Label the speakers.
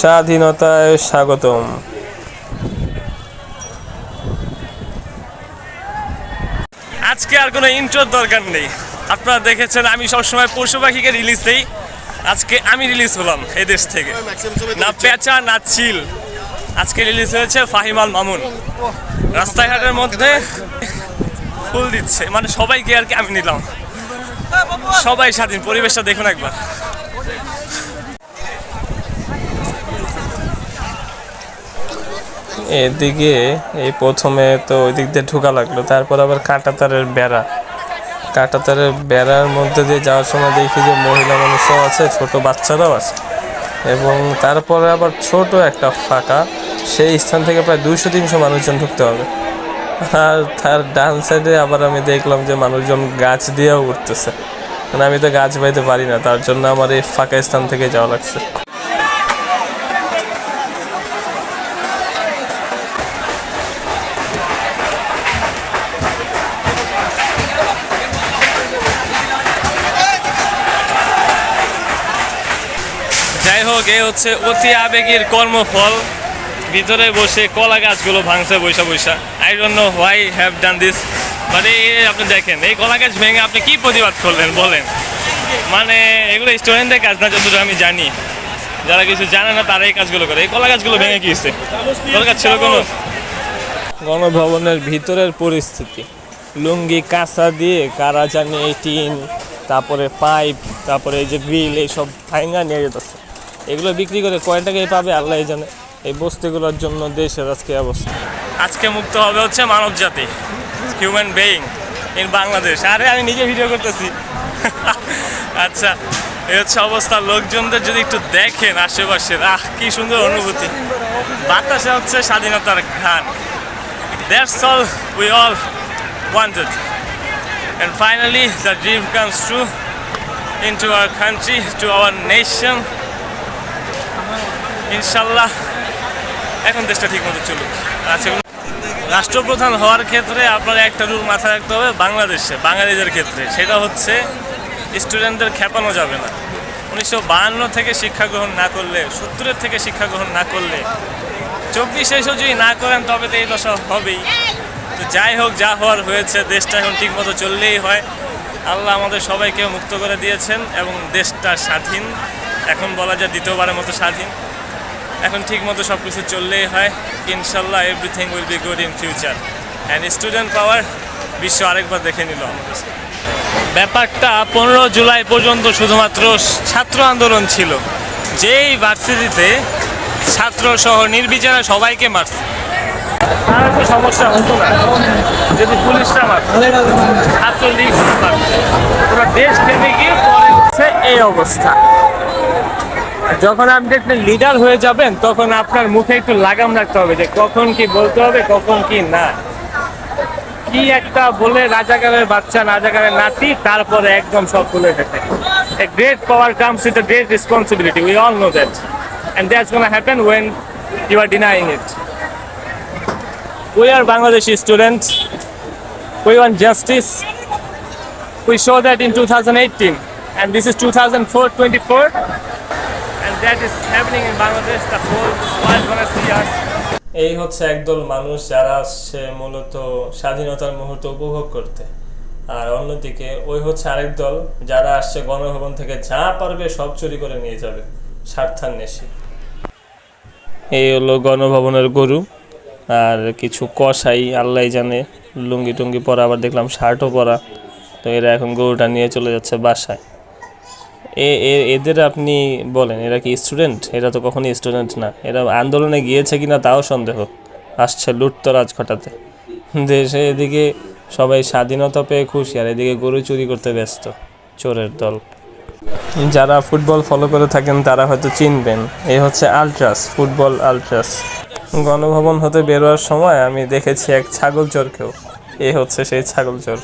Speaker 1: স্বাধীনতায় স্বাগতম। আজকে আর কোনো ইন্ট্রোর দরকার নেই। আপনারা দেখেছেন, আমি সবসময় পশু পাখিকে রিলিজ দিই। আজকে আমি রিলিজ হলাম এই দেশ থেকে। না পেঁচা, না চিল। আজকে রিলিজ হয়েছে ফাহিমাল মামুন। রাস্তাঘাটের মধ্যে ফুল দিচ্ছে। মানে সবাইকে আর কি আমি নিলাম। সবাই স্বাধীন, পরিবেশটা দেখুন একবার। এদিকে এই প্রথমে তো ওই দিক দিয়ে ঢোকা লাগল, তারপর আবার কাঁটাতারের বেড়া। কাঁটাতারের বেড়ার মধ্যে দিয়ে যাওয়ার সময় দেখি যে মহিলা মানুষও আছে, ছোট বাচ্চারাও আছে। এবং তারপরে আবার ছোট একটা ফাঁকা, সেই স্থান থেকে প্রায় দুইশো, তিনশো মানুষজন ঢুকতে হবে। আর তার ডান সাইডে আবার আমি দেখলাম যে মানুষজন গাছ দিয়েও উঠতেছে। মানে আমি তো গাছ বাইতে পারি না, তার জন্য আমার এই ফাঁকা স্থান থেকে যাওয়া লাগছে। যাই হোক, এ হচ্ছে অতি আবেগের কর্মফল। ভিতরে বসে কলা গাছগুলো ভাঙছে বৈশা বৈশা। I don't know why have done this এই আপনি দেখেন, এই কলা গাছ ভেঙে আপনি কি প্রতিবাদ করলেন, বলেন? মানে এগুলো স্টুডেন্টদের কাজ না যতটুকু আমি জানি। যারা কিছু জানে না, তারা এই কাজগুলো করে। এই কলা গাছগুলো ভেঙে গিয়েছে কলা গাছ ছিল কোনো? গণভবনের ভিতরের পরিস্থিতি। লুঙ্গি কাঁচা দিয়ে কারা জানি এই টিন, তারপরে পাইপ, তারপরে এই যে গ্রিল, এইসব ভাঙা নিয়ে যেতেছে। এগুলো বিক্রি করে কয় টাকায় পাবে আল্লাহ জানে। এই বস্তুগুলোর জন্য দেশের আজকে অবস্থা। আজকে মুক্ত হবে হচ্ছে মানব জাতি হিউম্যান বেইং ইন বাংলাদেশ আরে, আমি নিজে ভিডিও করতেছি। আচ্ছা এই হচ্ছে অবস্থা। লোকজনদের যদি একটু দেখেন আশেপাশে, আহ, কি সুন্দর অনুভূতি। বাতাসে হচ্ছে স্বাধীনতার ঘ্রাণ। All we all all wanted. Finally the the comes comes into our country to our nation. ইনশাল্লাহ এখন দেশটা ঠিক মতো চলুক আচ্ছা রাষ্ট্রপ্রধান হওয়ার ক্ষেত্রে আপনার একটা রুল মাথায় রাখতে হবে, বাংলাদেশে, বাঙালিদের ক্ষেত্রে। সেটা হচ্ছে স্টুডেন্টদের খেপানো যাবে না। উনিশশো বাহান্ন থেকে শিক্ষা গ্রহণ না করলে, সত্তরের থেকে শিক্ষা গ্রহণ না করলে, চব্বিশে যদি না করেন, তবে তো এই দশা হবেই। তো যাই হোক, যা হওয়ার হয়েছে, দেশটা এখন ঠিক মতো চললেই হয়। আল্লাহ আমাদের সবাইকে মুক্ত করে দিয়েছেন এবং দেশটা স্বাধীন। এখন বলা যায় দ্বিতীয়বারের মতো স্বাধীন। এখন ঠিক মতো সব কিছু চললেই হয়। ইনশাল্লাহ everything will be good in future and student power বিশ্ব আরেকবার দেখে নিল। আমাদের ব্যাপারটা পনেরো জুলাই পর্যন্ত শুধুমাত্র ছাত্র আন্দোলন ছিল। যেই ভার্সিটিতে ছাত্র সহ নির্বিচারে সবাইকে মারছে। তার তো সমস্যা হতো না। যদি পুলিশরা মারত ছাত্র লীগ মারত। পুরো দেশ থেমে গিয়ে পরে এই অবস্থা। যখন আপনি একটা লিডার হয়ে যাবেন তখন আপনার মুখে একটু লাগাম রাখতে হবে যে কখন কি বলতে হবে কখন কি না কি একটা বলে রাজাকারের বাচ্চা রাজাকারের নাতি তারপরে একদম সব ভুলে যেতে A great power comes with a great responsibility. We all know that. And that's gonna happen when you are denying it. We are Bangladeshi students. We want justice. We show that in 2018. And this is 2004 24. That is happening in Bangladesh. The whole world gonna see us. এই হচ্ছে একদল মানুষ যারা আসছে মূলত স্বাধীনতার মুহূর্ত উপভোগ করতে আর অন্যদিকে ওই হচ্ছে আরেক দল যারা আসছে গণভবন থেকে যা পারবে সব চুরি করে নিয়ে যাবে, স্বার্থান্বেষী এই হলো গণভবনের গরু, আর কিছু কষাই আল্লাহ জানে, লুঙ্গি টুঙ্গি পরা, আবার দেখলাম শার্টও পরা, তো এরা এখন গরুটা নিয়ে চলে যাচ্ছে বাসায় এদের আপনি বলেন, এরা কি স্টুডেন্ট এরা তো কখনোই স্টুডেন্ট না। এরা আন্দোলনে গিয়েছে কিনা তাও সন্দেহ। আসছে লুটতরাজ ঘটাতে। দেশে এদিকে সবাই স্বাধীনতা পেয়ে খুশি, আর এদিকে গরু চুরি করতে ব্যস্ত চোরের দল। যারা ফুটবল ফলো করে থাকেন, তারা হয়তো চিনবেন এই হচ্ছে আলট্রাস, ফুটবল আলট্রাস। গণভবন হতে বেরোয়ার সময় আমি দেখেছি এক ছাগল চোরকেও। এ হচ্ছে সেই ছাগল চোর।